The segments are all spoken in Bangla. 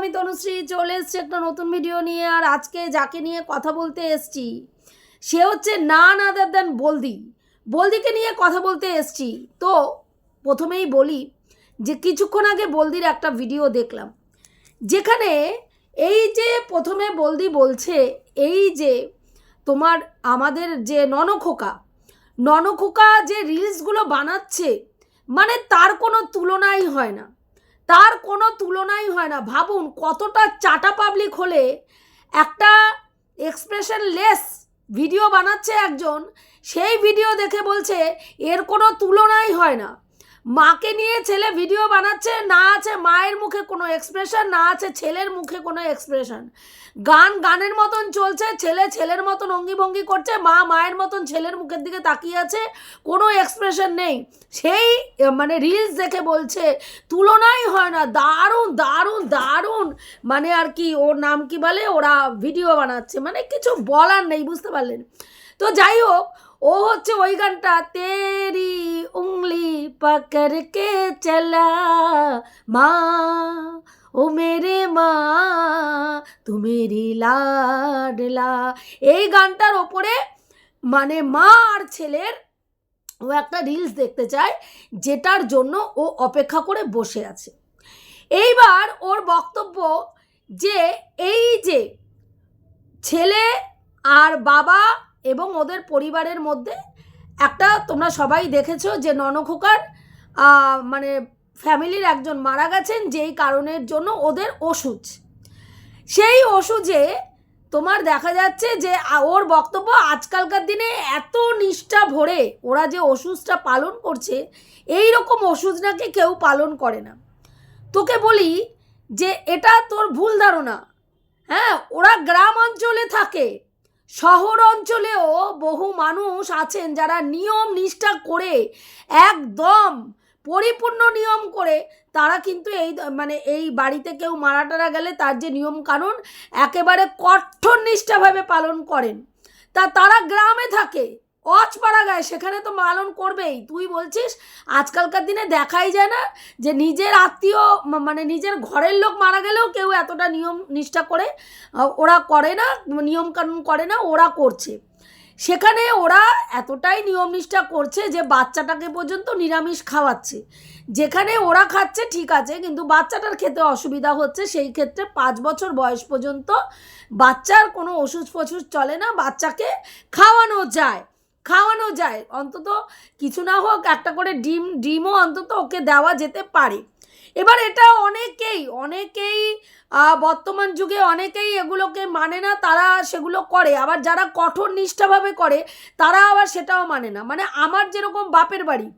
আমি তনুশ্রী চলে এসছি একটা নতুন ভিডিও নিয়ে, আর আজকে যাকে নিয়ে কথা বলতে এসছি, সে হচ্ছে না আদার দেন বলদি। বলদিকে নিয়ে কথা বলতে এসছি। তো প্রথমেই বলি যে, কিছুক্ষণ আগে বলদির একটা ভিডিও দেখলাম। যেখানে এই যে প্রথমে বলদি বলছে, এই যে তোমার আমাদের যে ননখোকা ননখোকা যে রিলসগুলো বানাচ্ছে মানে তার কোনো তুলনাই হয় না। তার কোনো তুলনাই হয় না। ভাবুন কতটা চাটা পাবলিক হলে একটা এক্সপ্রেশন লেস ভিডিও বানাচ্ছে একজন, সেই ভিডিও দেখে বলছে এর কোনো তুলনাই হয় না। মাকে নিয়ে ছেলে ভিডিও বানাচ্ছে, না আছে মায়ের মুখে কোনো এক্সপ্রেশন না আছে ছেলের মুখে কোনো এক্সপ্রেশন গান গানের মতন চলছে, ছেলে ছেলের মতন অঙ্গি ভঙ্গি করছে, মা মায়ের মতন ছেলের মুখের দিকে তাকিয়ে আছে, কোনো এক্সপ্রেশন নেই। সেই মানে রিলস দেখে বলছে, তুলনাই হয় না, দারুণ দারুণ দারুণ। মানে আর কি, ওর নাম কি বলে, ওরা ভিডিও বানাচ্ছে মানে কিছু বলার নেই, বুঝতে পারলেন? তো যাই হোক, ও হচ্ছে ওই গানটা, তেরি উংলি পকড় কে চলা মা ও মেরে মা, তু মেরি লাডলা। এই গানটার ওপরে মানে মা আর ছেলের ও একটা রিলস দেখতে চায়, যেটার জন্য ও অপেক্ষা করে বসে আছে। এইবার ওর বক্তব্য যে, এই যে ছেলে আর বাবা এবং ওদের পরিবারের মধ্যে একটা তোমরা সবাই দেখেছ যে ননখোকার মানে ফ্যামিলির একজন মারা গেছেন, যেই কারণের জন্য ওদের ওষুধ। সেই ওষুধে তোমার দেখা যাচ্ছে যে ওর বক্তব্য আজকালকার দিনে এত নিষ্ঠা ভরে ওরা যে ওষুধটা পালন করছে এই রকম ওষুধ নাকি কেউ পালন করে না। তোকে বলি যে, এটা তোর ভুল ধারণা। হ্যাঁ ওরা গ্রাম অঞ্চলে থাকে, শহর অঞ্চলেও বহু মানুষ আছেন যারা নিয়ম নিষ্ঠা করে একদম পরিপূর্ণ নিয়ম করে তারা কিন্তু এই মানে এই বাড়িতে কেউ মারা টারা গেলে তার যে নিয়ম কানুন একেবারে কঠোর নিষ্ঠাভাবে পালন করেন। তা তারা গ্রামে থাকে অচপাড়া গায়ে সেখানে তো পালন করবেই। তুই বলছিস, আজকালকার দিনে দেখাই যায় না যে নিজের আত্মীয় মানে নিজের ঘরের লোক মারা গেলেও কেউ এতটা নিয়ম নিষ্ঠা করে ওরা করে না নিয়ম কানুন করে না, ওরা করছে। সেখানে ওরা এতটাই নিয়ম নিষ্ঠা করছে যে বাচ্চাটাকে পর্যন্ত নিরামিষ খাওয়াচ্ছে। যেখানে ওরা খাচ্ছে, ঠিক আছে, কিন্তু বাচ্চাটার খেতে অসুবিধা হচ্ছে। সেই ক্ষেত্রে পাঁচ বছর বয়স পর্যন্ত বাচ্চার কোনো ওষুধ ফষুধ চলে না, বাচ্চাকে খাওয়ানো যায় খাওয়ানো যায়। অন্তত কিছু না হোক, একটা করে ডিম, ডিমও অন্তত ওকে দেওয়া যেতে পারে। এবার এটা অনেকেই অনেকেই বর্তমান যুগে অনেকেই এগুলোকে মানে না, তারা সেগুলো করে। আবার যারা কঠোর নিষ্ঠাভাবে করে, তারা আবার সেটাও মানে না। মানে আমার যেরকম বাপের বাড়ি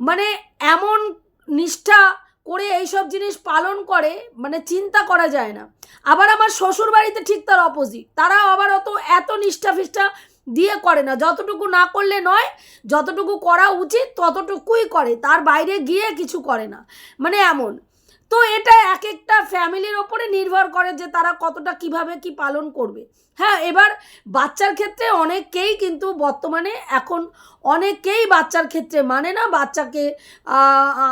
মানে এমন নিষ্ঠা করে এইসব জিনিস পালন করে মানে চিন্তা করা যায় না। আবার আমার শ্বশুর বাড়িতে ঠিক তার অপোজিট তারা আবার অত, এত নিষ্ঠা ফিষ্ঠা দিয়ে করে না। যতটুকু না করলে নয়, যতটুকু করা উচিত, ততটুকুই করে। তার বাইরে গিয়ে কিছু করে না। মানে এমন। তো এটা এক একটা ফ্যামিলির ওপরে নির্ভর করে যে তারা কতটা কীভাবে কি পালন করবে। হ্যাঁ এবার বাচ্চার ক্ষেত্রে অনেকেই কিন্তু বর্তমানে এখন অনেকেই বাচ্চার ক্ষেত্রে মানে না বাচ্চাকে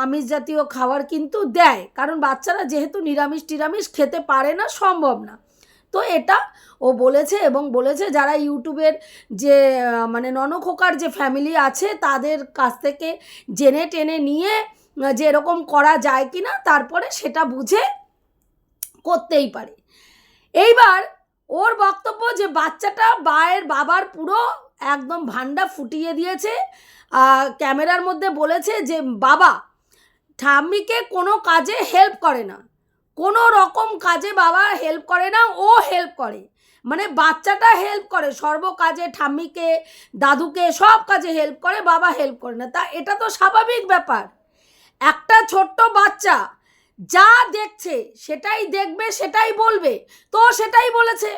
আমিষ জাতীয় খাবার কিন্তু দেয়। কারণ বাচ্চারা যেহেতু নিরামিষ টিরামিষ খেতে পারে না, সম্ভব না। তো এটা ও বলেছে এবং বলেছে যারা ইউটিউবের যে মানে ননখোকার যে ফ্যামিলি আছে তাদের কাছ থেকে জেনে টেনে নিয়ে যে এরকম করা যায় কি না তারপরে সেটা বুঝে করতেই পারে। এইবার ওর বক্তব্য যে বাচ্চাটা বায়ের বাবার পুরো একদম ভান্ডা ফুটিয়ে দিয়েছে ক্যামেরার মধ্যে বলেছে যে, বাবা, ঠাম্মিকে কোনো কাজে হেল্প করে না। কোনো রকম কাজে বাবা হেল্প করে না, ও হেল্প করে। মানে বাচ্চাটা হেল্প করে, সর্ব কাজে ঠাম্মিকে, দাদুকে সব কাজে হেল্প করে, বাবা হেল্প করে না। তা এটা তো স্বাভাবিক ব্যাপার। একটা ছোট্ট বাচ্চা যা দেখছে, সেটাই দেখবে, সেটাই বলবে। তো সেটাই বলেছে।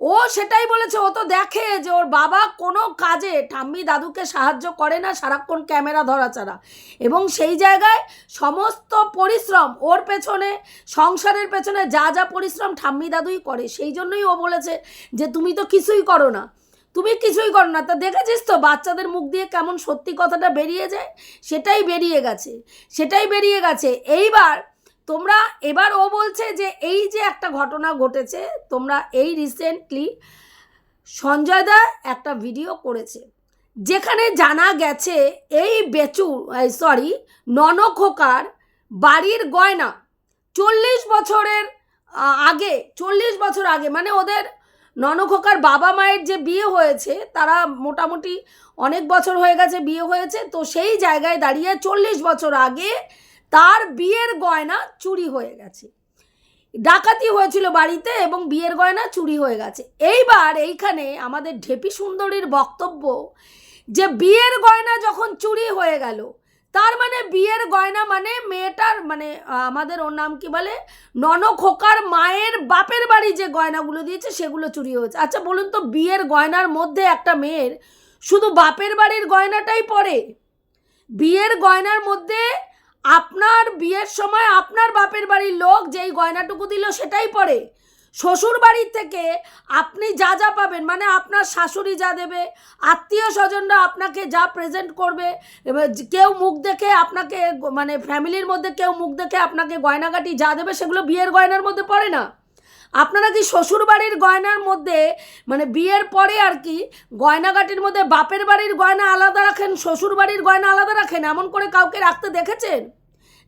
ও সেটাই বলেছে, ও তো দেখে যে ওর বাবা কোনো কাজে ঠাম্মি দাদুকে সাহায্য করে না সারাক্ষণ ক্যামেরা ধরা ছাড়া। এবং সেই জায়গায় সমস্ত পরিশ্রম ওর পেছনে, সংসারের পেছনে যা যা পরিশ্রম ঠাম্মি দাদুই করে, সেই জন্যই ও বলেছে যে, তুমি তো কিছুই করো না। তুমি কিছুই করো না। তা দেখেছিস তো, বাচ্চাদের মুখ দিয়ে কেমন সত্যি কথাটা বেরিয়ে যায়? সেটাই বেরিয়ে গেছে, সেটাই বেরিয়ে গেছে। এইবার তোমরা, এবার ও বলছে যে, এই যে একটা ঘটনা ঘটেছে, তোমরা এই রিসেন্টলি সঞ্জয় দা একটা ভিডিও করেছে, যেখানে জানা গেছে এই বেচু সরি ননখোকার বাড়ির গয়না চল্লিশ বছরের আগে, চল্লিশ বছর আগে মানে ওদের ননখোকার বাবা মায়ের যে বিয়ে হয়েছে, তারা মোটামুটি অনেক বছর হয়ে গেছে বিয়ে হয়েছে, তো সেই জায়গায় দাঁড়িয়ে চল্লিশ বছর আগে তার বিয়ের গয়না চুরি হয়ে গেছে। ডাকাতি হয়েছিল বাড়িতে এবং বিয়ের গয়না চুরি হয়ে গেছে। এইবার এইখানে আমাদের ঢেপি সুন্দরীর বক্তব্য যে বিয়ের গয়না যখন চুরি হয়ে গেল তার মানে বিয়ের গয়না মানে মেয়েটার মানে আমাদের ওর নাম কি বলে? ননখোকার মায়ের বাপের বাড়ি যে গয়নাগুলো দিয়েছে সেগুলো চুরি হয়েছে। আচ্ছা বলুন তো বিয়ের গয়নার মধ্যে একটা মেয়ের শুধু বাপের বাড়ির গয়নাটাই পড়ে? বিয়ের গয়নার মধ্যে আপনার বিয়ের সময় আপনার বাপের বাড়ির লোক যেই গয়নাটুকু দিল সেটাই পড়ে? শ্বশুর বাড়ির থেকে আপনি যা যা পাবেন মানে আপনার শাশুড়ি যা দেবে, আত্মীয় স্বজনরা আপনাকে যা প্রেজেন্ট করবে কেউ মুখ দেখে আপনাকে মানে ফ্যামিলির মধ্যে কেউ মুখ দেখে আপনাকে গয়নাগাটি যা দেবে সেগুলো বিয়ের গয়নার মধ্যে পড়ে না। আপনারা কি শ্বশুর বাড়ির গয়নার মধ্যে মানে বিয়ের পরে আর কি গয়নাগাটির মধ্যে বাপের বাড়ির গয়না আলাদা রাখেন শ্বশুর বাড়ির গয়না আলাদা রাখেন, এমন করে কাউকে রাখতে দেখেছেন?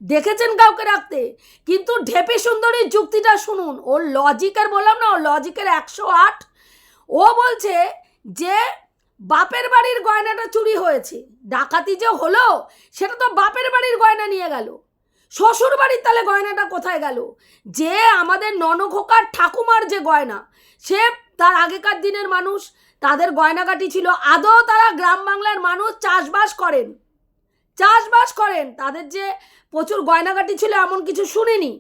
দেখেছেন কাউকে রাখতে? কিন্তু ঢেপি সুন্দরীর যুক্তিটা শুনুন। ওর লজিকের বললাম না, ওর লজিকের একশো আট। ও বলছে যে, বাপের বাড়ির গয়নাটা চুরি হয়েছে। ডাকাতি যে হলো, সেটা তো বাপের বাড়ির গয়না নিয়ে গেল। শ্বশুর বাড়ির তাহলে গয়নাটা কোথায় গেল? যে আমাদের ননখোকার ঠাকুমার যে গয়না, সে তার আগেকার দিনের মানুষ, তাদের গয়নাগাটি ছিল আদৌ তারা গ্রাম বাংলার মানুষ চাষবাস করেন। চাষবাস করেন, তাদের যে প্রচুর গয়নাগাটি ছিল এমন কিছু শুনিনি।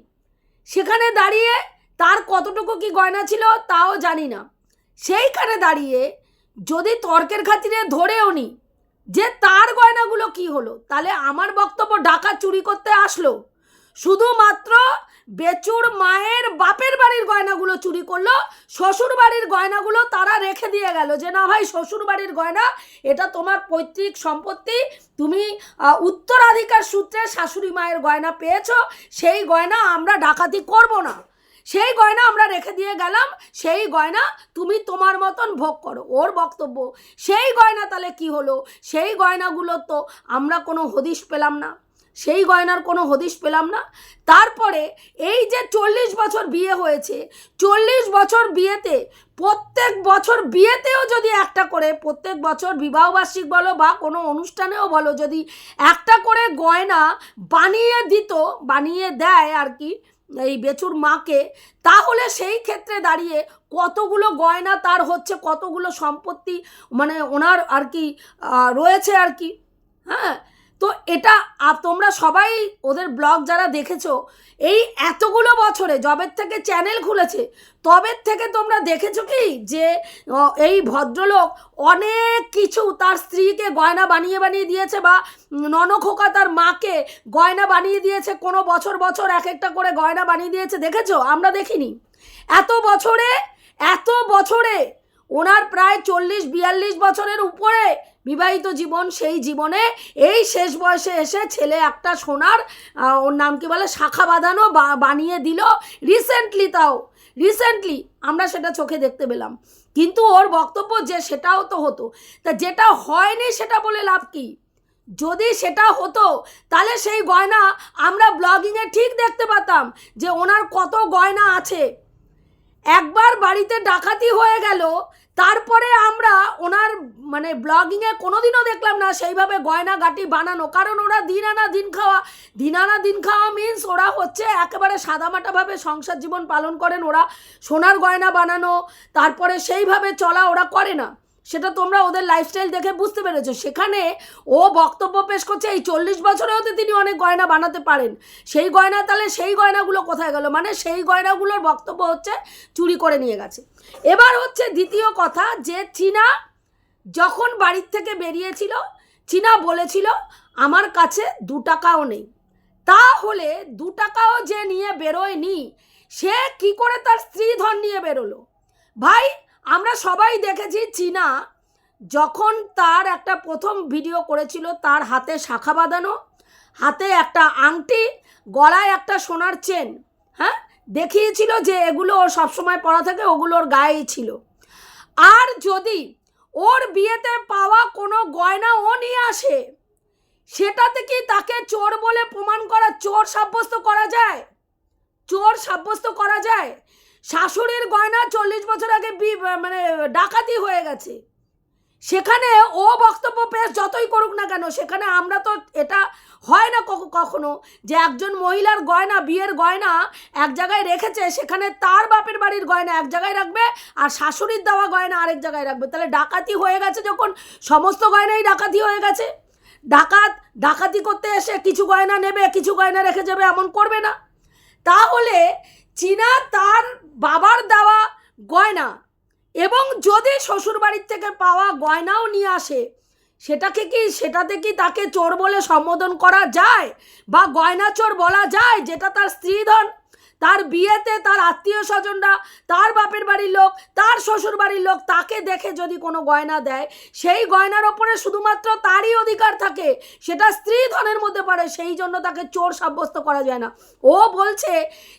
সেখানে দাঁড়িয়ে তার কতটুকু কি গয়না ছিল তাও জানি না। সেইখানে দাঁড়িয়ে যদি তর্কের খাতিরে ধরেও নি যে তার গয়নাগুলো কি হলো, তাহলে আমার বক্তব্য ডাকা চুরি করতে আসলো। শুধুমাত্র বেচুর মায়ের বাপের বাড়ির গয়নাগুলো চুরি করল, শ্বশুর বাড়ির গয়নাগুলো তারা রেখে দিয়ে গেল। যে না ভাই, শ্বশুর বাড়ির গয়না, এটা তোমার পৈতৃক সম্পত্তি, তুমি উত্তরাধিকার সূত্রে শাশুড়ি মায়ের গয়না পেয়েছ, সেই গয়না আমরা ডাকাতি করব না। সেই গয়না আমরা রেখে দিয়ে গেলাম, সেই গয়না তুমি তোমার মতন ভোগ করো, ওর বক্তব্য। সেই গয়না তাহলে কি হলো? সেই গয়নাগুলো তো আমরা কোনো হদিশ পেলাম না। সেই গয়নার কোনো হদিশ পেলাম না। তারপরে এই যে চল্লিশ বছর বিয়ে হয়েছে, চল্লিশ বছর বিয়েতে, প্রত্যেক বছর বিয়েতেও যদি একটা করে, প্রত্যেক বছর বিবাহবার্ষিক বলো বা কোনো অনুষ্ঠানেও বলো, যদি একটা করে গয়না বানিয়ে দিত, বানিয়ে দেয় আর কি এই বেচুর মাকে, তাহলে সেই ক্ষেত্রে দাঁড়িয়ে কতগুলো গয়না তার হচ্ছে, কতগুলো সম্পত্তি মানে ওনার আর কি রয়েছে আর কি হ্যাঁ? তো এটা তোমরা সবাই ওদের ব্লগ যারা দেখেছ, এই এতগুলো বছরে জবের থেকে চ্যানেল খুলেছে, তবের থেকে তোমরা দেখেছ কি যে এই ভদ্রলোক অনেক কিছু তার স্ত্রীকে গয়না বানিয়ে বানিয়ে দিয়েছে বা ননখোকা তার মাকে গয়না বানিয়ে দিয়েছে, কোনো বছর বছর এক একটা করে গয়না বানিয়ে দিয়েছে, দেখেছ? আমরা দেখিনি। এত বছরে এত বছরে ওনার প্রায় চল্লিশ, বিয়াল্লিশ বছরের উপরে বিবাহিত জীবন, সেই জীবনে এই শেষ বয়সে এসে ছেলে একটা সোনার ওর নাম কি বলে, শাখা বাঁধানো বানিয়ে দিল রিসেন্টলি তাও। রিসেন্টলি আমরা সেটা চোখে দেখতে পেলাম। কিন্তু ওর বক্তব্য যে সেটাও তো হতো। তা যেটা হয়নি সেটা বলে লাভ কি? যদি সেটা হতো, তাহলে সেই গয়না আমরা ব্লগিংয়ে ঠিক দেখতে পেতাম যে ওনার কত গয়না আছে। একবার বাড়িতে ডাকাতি হয়ে গেল, তারপরে আমরা ওনার মানে ব্লগিংয়ে কোনোদিনও দেখলাম না, সেইভাবে গয়না গাটি বানানো। কারণ ওরা দিন আনা দিন খাওয়া দিন আনা দিন খাওয়া মিন্স ওরা হচ্ছে একেবারে সাদামাটাভাবে সংসার জীবন পালন করেন। ওরা সোনার গয়না বানানো, তারপরে সেইভাবে চলা ওরা করে না। সেটা তোমরা ওদের লাইফস্টাইল দেখে বুঝতে পেরেছ। সেখানে ও বক্তব্য পেশ করছে, এই চল্লিশ বছরেও তো তিনি অনেক গয়না বানাতে পারেন। সেই গয়না, তাহলে সেই গয়নাগুলো কোথায় গেল? মানে সেই গয়নাগুলোর বক্তব্য হচ্ছে, চুরি করে নিয়ে গেছে। এবার হচ্ছে দ্বিতীয় কথা যে চীনা যখন বাড়ির থেকে বেরিয়েছিল, চীনা বলেছিল, আমার কাছে দু টাকাও নেই। তাহলে দু টাকাও যে নিয়ে বেরোয়নি, সে কি করে তার স্ত্রী ধন নিয়ে বেরোলো? ভাই আমরা সবাই দেখেছি চীনা যখন তার একটা প্রথম ভিডিও করেছিল তার হাতে শাখা বাঁধানো, হাতে একটা আংটি, গলায় একটা সোনার চেন হ্যাঁ? দেখিয়েছিল যে এগুলো ওর সবসময় পরা থাকে, ওগুলো ওর গায়েই ছিল। আর যদি ওর বিয়েতে পাওয়া কোনো গয়না ও নিয়ে আসে, সেটাতে কি তাকে চোর বলে প্রমাণ করা, চোর সাব্যস্ত করা যায়? চোর সাব্যস্ত করা যায়? শাশুড়ির গয়না চল্লিশ বছর আগে মানে ডাকাতি হয়ে গেছে। সেখানে ও বক্তব্য পেশ যতই করুক না কেন, সেখানে আমরা তো এটা হয় না কখনো যে একজন মহিলার গয়না, বিয়ের গয়না এক জায়গায় রেখেছে, সেখানে তার বাপের বাড়ির গয়না এক জায়গায় রাখবে আর শাশুড়ির দেওয়া গয়না আরেক জায়গায় রাখবে। তাহলে ডাকাতি হয়ে গেছে যখন, সমস্ত গয়নাই ডাকাতি হয়ে গেছে। ডাকাত, ডাকাতি করতে এসে কিছু গয়না নেবে, কিছু গয়না রেখে যাবে, এমন করবে না। তাহলে চীনা তার বাবার দেওয়া গয়না এবং যদি শ্বশুরবাড়ির থেকে পাওয়া গয়নাও নিয়ে আসে, সেটাকে কি, সেটাতে কি তাকে চোর বলে সম্বোধন করা যায়? বা গয়না চোর বলা যায়, যেটা তার স্ত্রীধন? তার বিয়েতে তার আত্মীয় স্বজনরা, তার বাপের বাড়ির লোক, তার শ্বশুর বাড়ির লোক তাকে দেখে যদি কোনো গয়না দেয়, সেই গয়নার ওপরে শুধুমাত্র তারই অধিকার থাকে, সেটা স্ত্রী ধনের মধ্যে পড়ে, সেই জন্য তাকে চোর সাব্যস্ত করা যায় না। ও বলছে,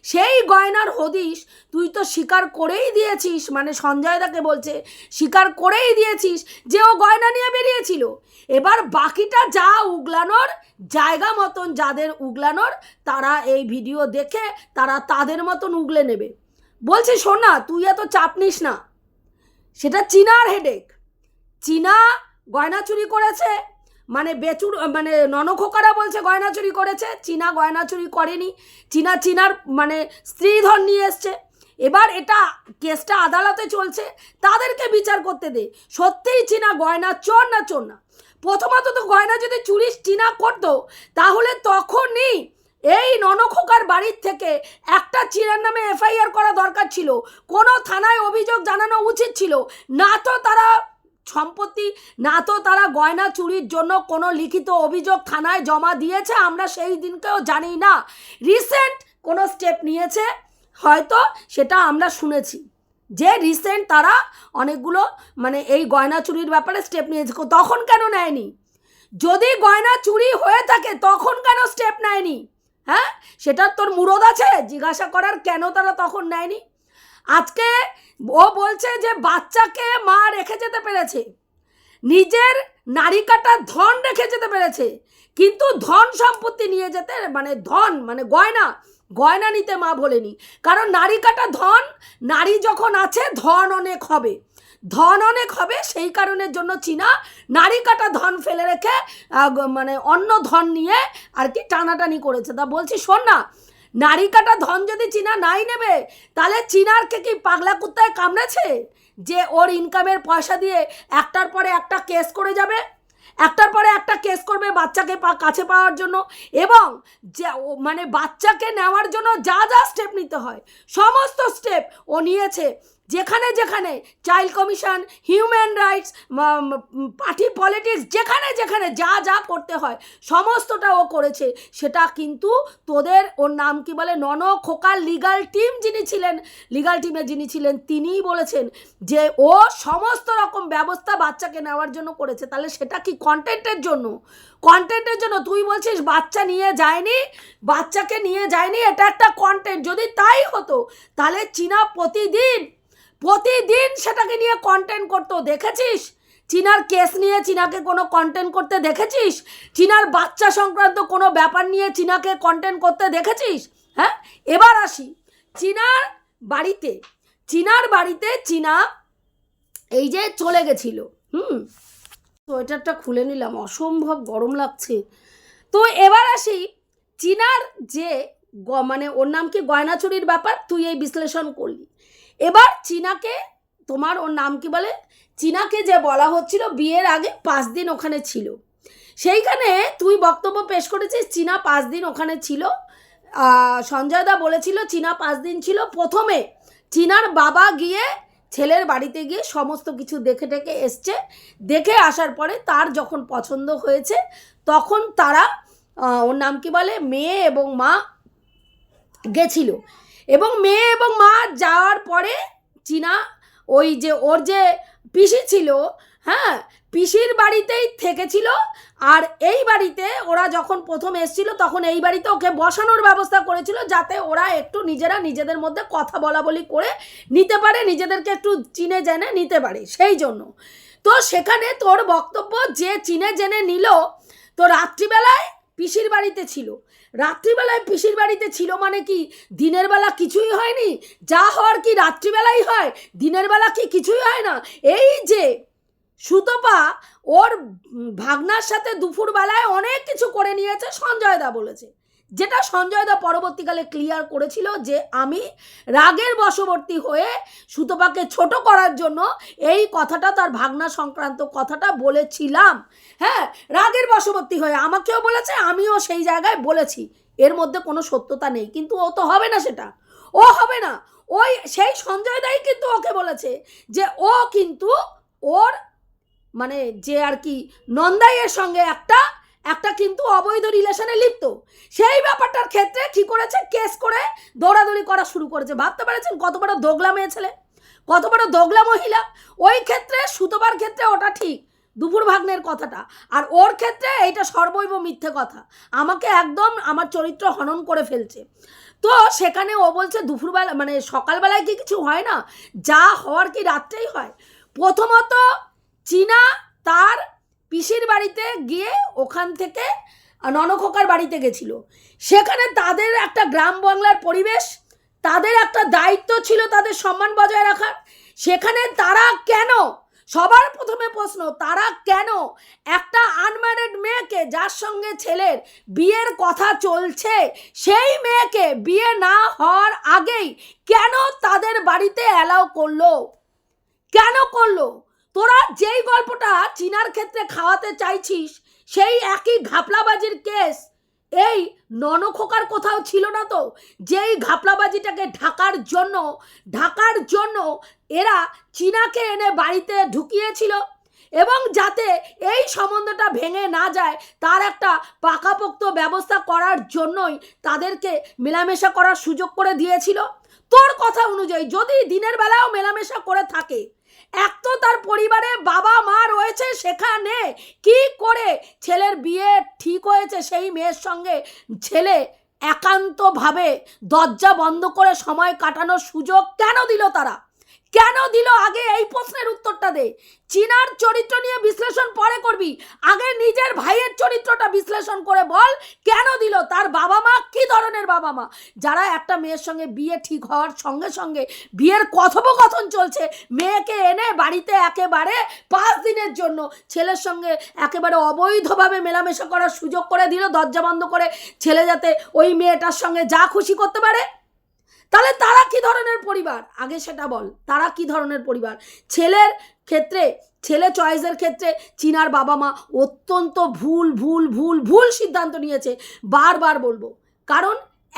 সেই গয়নার হদিস তুই তো স্বীকার করেই দিয়েছিস। মানে সঞ্জয় দাকে বলছে, স্বীকার করেই দিয়েছিস যে ও গয়না নিয়ে বেরিয়েছিল। এবার বাকিটা যা উগলানোর জায়গা মতন যাদের উগলানোর, তারা এই ভিডিও দেখে, তারা তাদের মতন উগলে নেবে। বলছি, শোন তুই এত চাপ নিস না। সেটা চীনার হেডেক চীনা গয়না চুরি করেছে মানে বেচুর মানে ননখোকারা বলছে গয়না চুরি করেছে, চীনা গয়না চুরি করেনি। চীনা চীনার মানে স্ত্রীধন নিয়ে এসছে। এবার এটা কেসটা আদালতে চলছে, তাদেরকে বিচার করতে দে। সত্যিই চীনা গয়না চোর না চোর না? প্রথমত তো গয়না যদি চুরি চীনা করতো, তাহলে তখনই এই ননখোকার বাড়ির থেকে একটা চীনার নামে এফআইআর করা দরকার ছিল। কোনো থানায় অভিযোগ জানানো উচিত ছিল। না তো তারা সম্পত্তি, না তো তারা গয়না চুরির জন্য কোনো লিখিত অভিযোগ থানায় জমা দিয়েছে, আমরা সেই দিনকেও জানি না। রিসেন্ট কোনো স্টেপ নিয়েছে, হয়তো সেটা আমরা শুনেছি। যে রিসেন্ট তারা অনেকগুলো মানে এই গয়না চুরির ব্যাপারে স্টেপ নিয়েছে, তখন কেন নেয়নি? যদি গয়না চুরি হয়ে থাকে, তখন কেন স্টেপ নেয়নি? হ্যাঁ? সেটার তোর মুরদ আছে? জিজ্ঞাসা করার কেন তারা তখন নেয়নি? আজকে ও বলছে যে বাচ্চাকে মা রেখে যেতে পেরেছে। নিজের নারী কাটার ধন রেখে যেতে পেরেছে। কিন্তু ধন সম্পত্তি নিয়ে যেতে মানে ধন মানে গয়না গয়না নিতে মা বলেনি। কারণ নারী কাটা ধন, নারী যখন আছে ধন অনেক হবে। ধন অনেক হবে, সেই কারণের জন্য চীনা নারী কাটা ধন ফেলে রেখে মানে অন্য ধন নিয়ে আর কি টানাটানি করেছে। তা বলছি, শোন না, নারী কাটা ধন যদি চীনা নাই নেবে, তাহলে চীনারকে কি পাগলা কুত্তায় কামড়েছে? যে ওর ইনকামের পয়সা দিয়ে একটার পরে একটা কেস করে যাবে, একটার পরে একটা কেস করবে বাচ্চাকে পা, কাছে পাওয়ার জন্য এবং যে মানে বাচ্চাকে নেওয়ার জন্য যা যা স্টেপ নিতে হয়, সমস্ত স্টেপ ও নিয়েছে। যেখানে যেখানে child commission human rights party politics যেখানে যেখানে যা যা করতে হয়, সমস্তটা ও করেছে। সেটা কিন্তু তোদের ওর নাম কি বলে? নন খোকার লিগাল টিম যিনি ছিলেন লিগাল টিমে যিনি ছিলেন, তিনিই বলেছেন যে ও সমস্ত রকম ব্যবস্থা বাচ্চাকে নেওয়ার জন্য করেছে। তাহলে সেটা কি কন্টেন্টের জন্য? কন্টেন্টের জন্য তুই বলছিস বাচ্চা নিয়ে যায়নি? বাচ্চাকে নিয়ে যায়নি? এটা একটা কন্টেন্ট যদি তাই হতো, তাহলে চীনা প্রতিদিন প্রতিদিন সেটাকে নিয়ে কন্টেন্ট করতো, দেখেছিস? চীনার কেস নিয়ে চীনাকে কোনো কন্টেন্ট করতে দেখেছিস? চীনার বাচ্চা সংক্রান্ত কোনো ব্যাপার নিয়ে চীনাকে কন্টেন্ট করতে দেখেছিস? হ্যাঁ? এবার আসি। চীনার বাড়িতে চীনার বাড়িতে চীনা এই যে চলে গেছিল। হুম? সোয়েটারটা খুলে নিলাম, অসম্ভব গরম লাগছে। তো এবার আসি চীনার যে মানে ওর নাম কি? গয়না চুরির ব্যাপার? তুই এই বিশ্লেষণ করলি। এবার চীনাকে, তোমার ওর নাম কি বলে? চীনাকে যে বলা হচ্ছিল বিয়ের আগে পাঁচ দিন ওখানে ছিল। সেইখানে তুই বক্তব্য পেশ করেছিস, চীনা পাঁচ দিন ওখানে ছিল। সঞ্জয় দা বলেছিল চীনা পাঁচ দিন ছিল। প্রথমে চীনার বাবা গিয়ে ছেলের বাড়িতে গিয়ে সমস্ত কিছু দেখে টেকে এসছে। দেখে আসার পরে তার যখন পছন্দ হয়েছে, তখন তারা ওর নাম কি বলে? মেয়ে এবং মা গেছিল। এবং মেয়ে এবং মা যাওয়ার পরে চীনা ওই যে ওর যে পিসি ছিল হ্যাঁ পিসির বাড়িতেই থেকেছিল আর এই বাড়িতে ওরা যখন প্রথম এসেছিল তখন এই বাড়িতে ওকে বসানোর ব্যবস্থা করেছিল যাতে ওরা একটু নিজেরা নিজেদের মধ্যে কথা বলা বলি করে নিতে পারে, নিজেদেরকে একটু চিনে জেনে নিতে পারে, সেই জন্য। তো সেখানে তোর বক্তব্য যে চিনে জেনে নিল, তো রাত্রিবেলায় পিসির বাড়িতে ছিল। রাত্রিবেলায় পিসির বাড়িতে ছিল মানে কি? দিনের বেলা কিছুই হয়নি? যা হওয়ার কি রাত্রিবেলাই হয়? দিনের বেলা কি কিছুই হয় না? এই যে সুতপা ওর ভাগনার সাথে দুপুরবেলায় অনেক কিছু করে নিয়েছে, সঞ্জয় দা বলেছে। যেটা সঞ্জয় দা পরবর্তীকালে ক্লিয়ার করেছিল যে আমি রাগের বশবর্তী হয়ে সুতপাকে ছোট করার জন্য এই কথাটা তার ভাগনা সংক্রান্ত কথাটা বলেছিলাম। হ্যাঁ রাগের বশবর্তী হয়ে আমাকেও বলেছে, আমিও সেই জায়গায় বলেছি। এর মধ্যে কোনো সত্যতা নেই, কিন্তু ও তো হবে না সেটা। ও হবে না। ওই সেই সঞ্জয় দাই কিন্তু ওকে বলেছে যে ও কিন্তু ওর মানে যে আর কি নন্দাইয়ের সঙ্গে একটা একটা কিন্তু অবৈধ রিলেশনে লিপ্ত। সেই ব্যাপারটার ক্ষেত্রে কি করেছে? কেস করে দৌড়াদৌড়ি করা শুরু করেছে। ভাবতে পেরেছেন কত বড় দোগলা মেয়ে ছেলে? কত বড় দোগলা মহিলা? ওই ক্ষেত্রে সুতোবার ক্ষেত্রে ওটা ঠিক। দুপুর ভাগ্নের কথাটা। আর ওর ক্ষেত্রে এইটা সর্বৈব মিথ্যে কথা। আমাকে একদম আমার চরিত্র হনন করে ফেলছে। তো সেখানে ও বলছে, দুপুরবেলা মানে সকালবেলায় কি কিছু হয় না? যা হওয়ার কি রাত্রেই হয়? প্রথমত চীনা তার পিসির বাড়িতে গিয়ে ওখান থেকে ননখোকার বাড়িতে গেছিল। সেখানে তাদের একটা গ্রাম বাংলার পরিবেশ, তাদের একটা দায়িত্ব ছিল তাদের সম্মান বজায় রাখার। সেখানে তারা কেন, সবার প্রথমে প্রশ্ন, তারা কেন একটা আনম্যারিড মেয়েকে, যার সঙ্গে ছেলের বিয়ের কথা চলছে, সেই মেয়েকে বিয়ে না হওয়ার আগেই কেন তাদের বাড়িতে অ্যালাউ করল? কেন করল? তোরা যেই গল্পটা চীনার ক্ষেত্রে খাওয়াতে চাইছিস, সেই একই ঘাপলাবাজির কেস। এই ননখোকার কোথাও ছিল না তো? যেই ঘাপলাবাজিটাকে ঢাকার জন্য ঢাকার জন্য এরা চীনাকে এনে বাড়িতে ঢুকিয়েছিল এবং যাতে এই সম্বন্ধটা ভেঙে না যায়, তার একটা পাকাপোক্ত ব্যবস্থা করার জন্যই তাদেরকে মেলামেশা করার সুযোগ করে দিয়েছিল। তোর কথা অনুযায়ী যদি দিনের বেলাও মেলামেশা করে থাকে এক তো তার পরিবারে বাবা মা রয়েছে সেখানে। কি করে? ছেলের বিয়ে ঠিক হয়েছে সেই মেয়ের সঙ্গে। ছেলে একান্তভাবে দরজা বন্ধ করে সময় কাটানোর সুযোগ কেন দিল তারা? কেন দিল? আগে এই প্রশ্নের উত্তরটা দে। চীনার চরিত্র নিয়ে বিশ্লেষণ পরে করবি। আগে নিজের ভাইয়ের চরিত্রটা বিশ্লেষণ করে বল, কেন দিল? তার বাবা মা ধরনের বাবা মা, যারা একটা মেয়ের সঙ্গে বিয়ে ঠিক হওয়ার সঙ্গে সঙ্গে বিয়ের কথোপকথন চলছে, মেয়েকে এনে বাড়িতে একেবারে পাঁচ দিনের জন্য ছেলের সঙ্গে একেবারে অবৈধভাবে মেলামেশা করার সুযোগ করে দিল, দরজা বন্ধ করে ছেলে যাতে ওই মেয়েটার সঙ্গে যা খুশি করতে পারে। তাহলে তারা কি ধরনের পরিবার? আগে সেটা বল, তারা কি ধরনের পরিবার? ছেলের ক্ষেত্রে, ছেলে চয়েসের ক্ষেত্রে চীনার বাবা মা অত্যন্ত ভুল ভুল ভুল ভুল সিদ্ধান্ত নিয়েছে, বারবার বলব। কারণ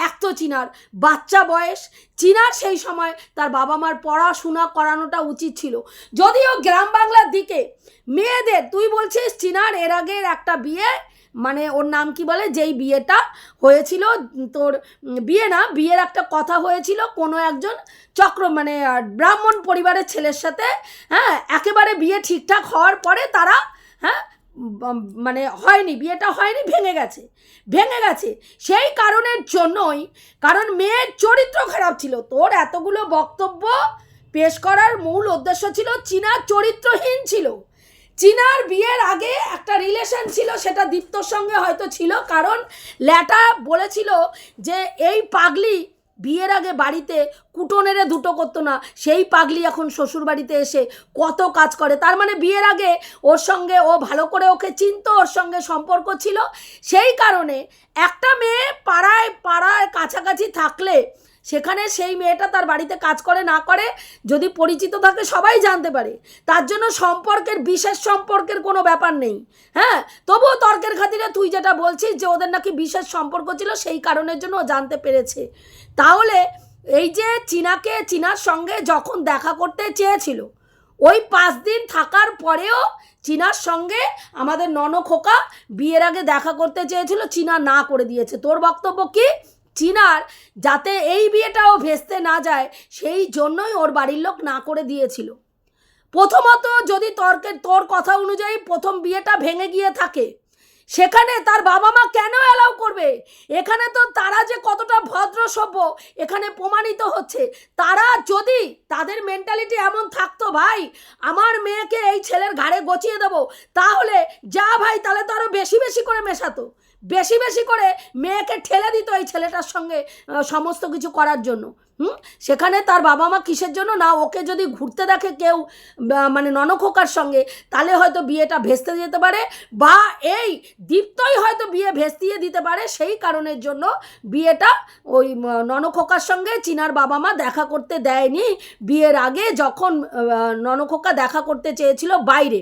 এক তো চীনার। বাচ্চা বয়স, চিনার সেই সময় তার বাবা মার পড়াশোনা করানোটা উচিত ছিল। যদিও গ্রাম বাংলার দিকে মেয়েদের, তুই বলছিস চিনার, এর আগের একটা বিয়ে মানে ওর নাম কি বলে, যেই বিয়েটা হয়েছিল, তোর বিয়ে না, বিয়ের একটা কথা হয়েছিল কোনো একজন চক্র মানে ব্রাহ্মণ পরিবারের ছেলের সাথে হ্যাঁ একেবারে বিয়ে ঠিকঠাক হওয়ার পরে তারা হ্যাঁ মানে হয়নি, বিয়েটা হয়নি, ভেঙে গেছে ভেঙে গেছে। সেই কারণের জন্যই, কারণ মেয়ের চরিত্র খারাপ ছিল। তোর এতগুলো বক্তব্য পেশ করার মূল উদ্দেশ্য ছিল চীনা চরিত্রহীন ছিল। চীনার বিয়ের আগে একটা রিলেশন ছিল, সেটা দীপ্তর সঙ্গে হয়তো ছিল। কারণ ল্যাটা বলেছিল যে, এই পাগলি বিয়ের আগে বাড়িতে কুটনেরে দুটো করতো না। সেই পাগলি এখন শ্বশুর বাড়িতে এসে কত কাজ করে। তার মানে বিয়ের আগে ওর সঙ্গে ও ভালো করে ওকে চিনত, ওর সঙ্গে সম্পর্ক ছিল। সেই কারণে একটা মেয়ে পাড়ায় পাড়ায় কাছাকাছি থাকলে সেখানে সেই মেয়েটা তার বাড়িতে কাজ করে, না করে, যদি পরিচিত থাকে সবাই জানতে পারে। তার জন্য সম্পর্কের, বিশেষ সম্পর্কের কোনো ব্যাপার নেই। হ্যাঁ? তবুও তর্কের খাতিরে তুই যেটা বলছিস যে ওদের নাকি বিশেষ সম্পর্ক ছিল, সেই কারণের জন্য ও জানতে পেরেছে। তাহলে এই যে চীনাকে, চীনার সঙ্গে যখন দেখা করতে চেয়েছিল, ওই পাঁচ দিন থাকার পরেও চীনার সঙ্গে আমাদের ননখোকা বিয়ের আগে দেখা করতে চেয়েছিল, চীনা না করে দিয়েছে। তোর বক্তব্য কি? চীনার যাতে এই বিয়েটাও ভেস্তে না যায়, সেই জন্যই ওর বাড়ির লোক না করে দিয়েছিল। প্রথমত যদি তর্কের তোর কথা অনুযায়ী প্রথম বিয়েটা ভেঙে গিয়ে থাকে সেখানে তার বাবা মা কেন অ্যালাউ করবে? এখানে তো তারা যে কতটা ভদ্র সভ্য, এখানে প্রমাণিত হচ্ছে। তারা যদি তাদের মেন্টালিটি এমন থাকতো, ভাই, আমার মেয়েকে এই ছেলের ঘাড়ে গচিয়ে দেবো, তাহলে যা ভাই, তাহলে তো আরও বেশি বেশি করে মেশাতো। বেশি বেশি করে মেয়েকে ঠেলে দিত এই ছেলেটার সঙ্গে সমস্ত কিছু করার জন্য। হুম? সেখানে তার বাবা মা কিসের জন্য? না, ওকে যদি ঘুরতে দেখে কেউ মানে ননখোকার সঙ্গে, তাহলে হয়তো বিয়েটা ভেস্তে যেতে পারে, বা এই দীপ্তই হয়তো বিয়ে ভেস্তিয়ে দিতে পারে, সেই কারণের জন্য বিয়েটা ওই ননখোকার সঙ্গে চিনার বাবা মা দেখা করতে দেয়নি। বিয়ের আগে যখন ননখোকা দেখা করতে চেয়েছিল বাইরে,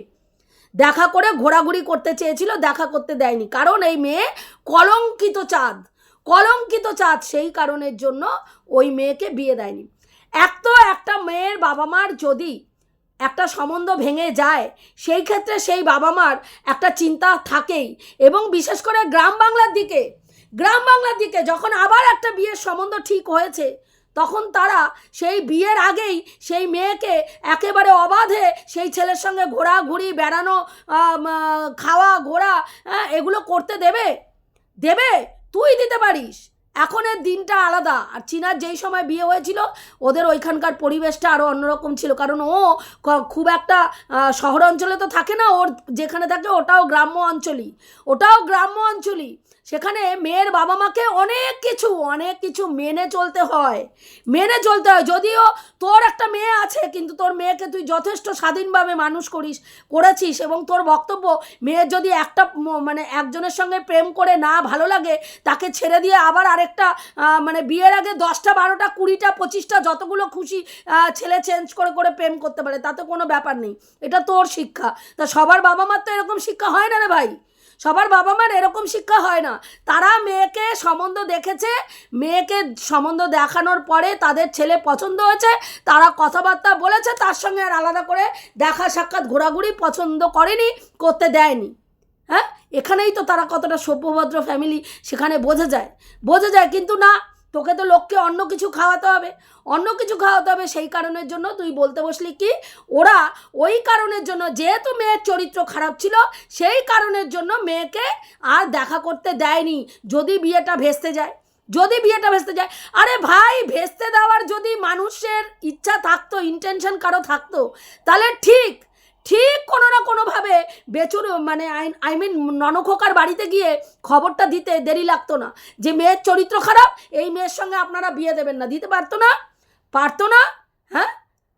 দেখা করে ঘোরাঘুরি করতে চেয়েছিল, দেখা করতে দেয়নি। কারণ এই মেয়ে কলঙ্কিত চাঁদ। কলঙ্কিত চাঁদ সেই কারণের জন্য ওই মেয়েকে বিয়ে দেয়নি। এক তো একটা মেয়ের বাবা মার যদি একটা সম্বন্ধ ভেঙে যায় সেই ক্ষেত্রে সেই বাবা মার একটা চিন্তা থাকেই। এবং বিশেষ করে গ্রাম বাংলার দিকে গ্রাম বাংলার দিকে যখন আবার একটা বিয়ের সম্বন্ধ ঠিক হয়েছে তখন তারা সেই বিয়ের আগেই সেই মেয়েকে একেবারে অবাধে সেই ছেলের সঙ্গে ঘোরাঘুরি বেড়ানো খাওয়া ঘোরা হ্যাঁ, এগুলো করতে দেবে? দেবে? তুই দিতে পারিস। এখনের দিনটা আলাদা। আর চীনার যেই সময় বিয়ে হয়েছিল, ওদের ওইখানকার পরিবেশটা আরও অন্যরকম ছিল। কারণ ও খুব একটা শহর অঞ্চলে তো থাকে না। ওর যেখানে থাকে ওটাও গ্রাম্য অঞ্চলই। ওটাও গ্রাম্য অঞ্চলই। সেখানে মেয়ের বাবা মাকে অনেক কিছু অনেক কিছু মেনে চলতে হয়। মেনে চলতে হয়। যদিও তোর একটা মেয়ে আছে, কিন্তু তোর মেয়েকে তুই যথেষ্ট স্বাধীনভাবে মানুষ করিস, করেছিস এবং তোর বক্তব্য মেয়ের যদি একটা মানে একজনের সঙ্গে প্রেম করে না ভালো লাগে, তাকে ছেড়ে দিয়ে আবার আরেকটা মানে বিয়ের আগে দশটা, বারোটা, কুড়িটা, পঁচিশটা যতগুলো খুশি ছেলে চেঞ্জ করে করে প্রেম করতে পারে, তাতে কোনো ব্যাপার নেই। এটা তোর শিক্ষা। তা সবার বাবা মার তো এরকম শিক্ষা হয় না রে ভাই। সবার বাবা মার এরকম শিক্ষা হয় না। তারা মেয়েকে সম্বন্ধ দেখেছে, মেয়েকে সম্বন্ধ দেখানোর পরে তাদের ছেলে পছন্দ হয়েছে, তারা কথাবার্তা বলেছে, তার সঙ্গে আর আলাদা করে দেখা সাক্ষাৎ ঘোরাঘুরি পছন্দ করেনি, করতে দেয়নি। হ্যাঁ? এখানেই তো তারা কতটা সভ্যভদ্র ফ্যামিলি সেখানে বোঝা যায়। বোঝা যায়, কিন্তু না তোকে তো লোককে অন্য কিছু খাওয়াতে হবে, অন্য কিছু খাওয়াতে হবে, সেই কারণের জন্য তুই বলতে বসলি কি, ওরা ওই কারণের জন্য যেহেতু মেয়ের চরিত্র খারাপ ছিল, সেই কারণের জন্য মেয়েকে আর দেখা করতে দেয়নি, যদি বিয়েটা ভেস্তে যায়, যদি বিয়েটা ভেস্তে যায়। আরে ভাই, ভেস্তে দেওয়ার যদি মানুষের ইচ্ছা থাকতো ইন্টেনশন কারও থাকতো, তাহলে ঠিক ঠিক কোনো না কোনোভাবে বেচুর মানে আই মিন ননখোকার বাড়িতে গিয়ে খবরটা দিতে দেরি লাগতো না। যে মেয়ের চরিত্র খারাপ, এই মেয়ের সঙ্গে আপনারা বিয়ে দেবেন না। দিতে পারতো না? পারতো না? হ্যাঁ?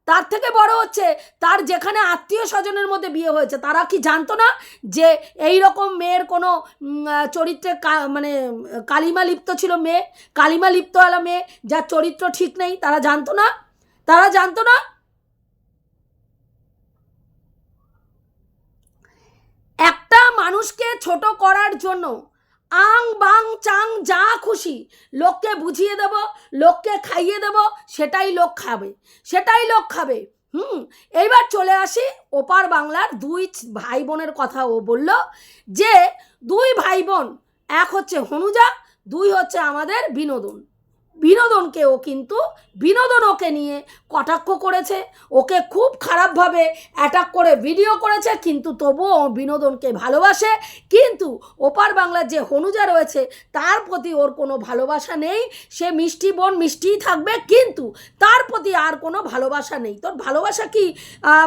তার থেকে বড় হচ্ছে, তার যেখানে আত্মীয় স্বজনের মধ্যে বিয়ে হয়েছে, তারা কি জানতো না যে এই রকম মেয়ের কোনো চরিত্রে মানে কালিমা লিপ্ত ছিল মেয়ে? কালিমা লিপ্তওয়ালা মেয়ে, যার চরিত্র ঠিক নেই, তারা জানতো না? তারা জানতো না একটা মানুষকে ছোট করার জন্য আং, বাং, চাং, যা খুশি লোককে বুঝিয়ে দেব, লোককে খাইয়ে দেব, সেটাই লোক খাবে, সেটাই লোক খাবে। হুম, এইবার চলে আসি ওপার বাংলার দুই ভাই বোনের কথা ও বলল যে, দুই ভাই বোন, এক হচ্ছে হনুজা, দুই হচ্ছে আমাদের বিনোদন। বিনোদনকে ও কিন্তু বিনোদন ওকে নিয়ে কটাক্ষ করেছে। ওকে খুব খারাপভাবে অ্যাটাক করে ভিডিও করেছে, কিন্তু তবুও বিনোদনকে ভালোবাসে। কিন্তু ওপার বাংলার যে হনুজা রয়েছে, তার প্রতি ওর কোনো ভালোবাসা নেই। সে মিষ্টি বোন, মিষ্টিই থাকবে, কিন্তু তার প্রতি আর কোনো ভালোবাসা নেই। তোর ভালোবাসা কি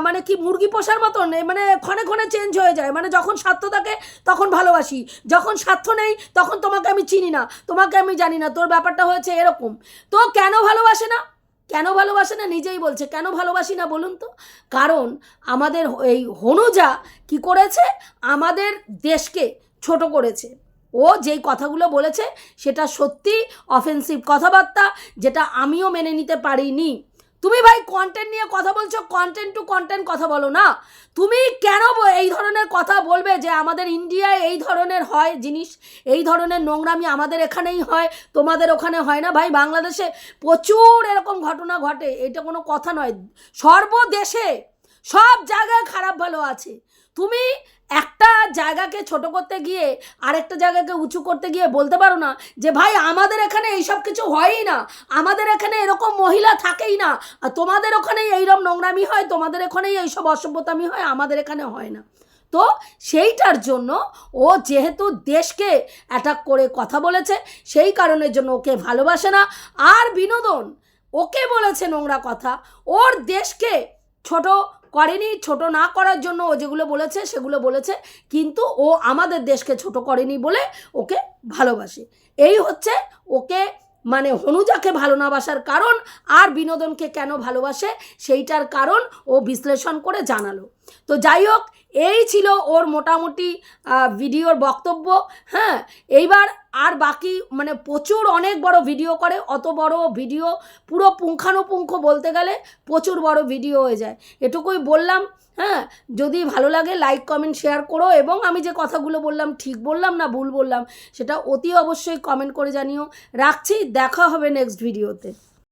মানে কি মুরগি পোষার মতন? মানে ক্ষণে ক্ষণে চেঞ্জ হয়ে যায়। মানে যখন স্বার্থ থাকে, তখন ভালোবাসি। যখন স্বার্থ নেই, তখন তোমাকে আমি চিনি না। তোমাকে আমি জানি না। তোর ব্যাপারটা হয়েছে এরকম তো কেন ভালোবাসে না? কেন ভালোবাসে না? নিজেই বলছে। কেন ভালোবাসি না বলুন তো? কারণ আমাদের এই হনুজা কি করেছে? আমাদের দেশকে ছোট করেছে। ও যেই কথাগুলো বলেছে, সেটা সত্যি অফেন্সিভ কথাবার্তা, যেটা আমিও মেনে নিতে পারিনি। তুমি ভাই কন্টেন্ট নিয়ে কথা বলছো কন্টেন্ট টু কন্টেন্ট কথা বলো না। তুমি কেন এই ধরনের কথা বলবে যে আমাদের ইন্ডিয়ায় এই ধরনের হয় জিনিস, এই ধরনের নোংরামি আমাদের এখানেই হয়, তোমাদের ওখানে হয় না? ভাই, বাংলাদেশে প্রচুর এরকম ঘটনা ঘটে, এটা কোনো কথা নয়। সর্বদেশে সব জায়গায় খারাপ ভালো আছে। তুমি একটা জায়গাকে ছোট করতে গিয়ে আরেকটা জায়গাকে উঁচু করতে গিয়ে বলতে পারো না যে, ভাই, আমাদের এখানে এইসব কিছু হয়ই না। আমাদের এখানে এরকম মহিলা থাকেই না। আর তোমাদের ওখানেই এইরকম নোংরামি হয়, তোমাদের এখানেই এইসব অসভ্যতামি হয়, আমাদের এখানে হয় না। তো সেইটার জন্য ও যেহেতু দেশকে অ্যাটাক করে কথা বলেছে, সেই কারণের জন্য ওকে ভালোবাসে না। আর বিনোদন, ওকে বলেছে নোংরা কথা। ওর দেশকে ছোট করেনি, ছোট না করার জন্য ও যেগুলো বলেছে সেগুলো বলেছে, কিন্তু ও আমাদের দেশকে ছোট করেনি বলে ওকে ভালোবাসে। এই হচ্ছে ওকে মানে হনুজাকে ভালো না বাসার কারণ আর বিনোদনকে কেন ভালোবাসে সেইটার কারণ ও বিশ্লেষণ করে জানালো। তো যাই হোক, এই ছিল ওর মোটামুটি ভিডিওর বক্তব্য হ্যাঁ এইবার আর বাকি মানে প্রচুর অনেক বড় ভিডিও করে, অত বড় ভিডিও পুরো পুঙ্খানুপুঙ্খ বলতে গেলে প্রচুর বড় ভিডিও হয়ে যায়। এটুকুই বললাম হ্যাঁ? যদি ভালো লাগে লাইক কমেন্ট শেয়ার করো এবং আমি যে কথাগুলো বললাম, ঠিক বললাম না ভুল বললাম, সেটা অতি অবশ্যই কমেন্ট করে জানিও। রাখছি, দেখা হবে নেক্সট ভিডিওতে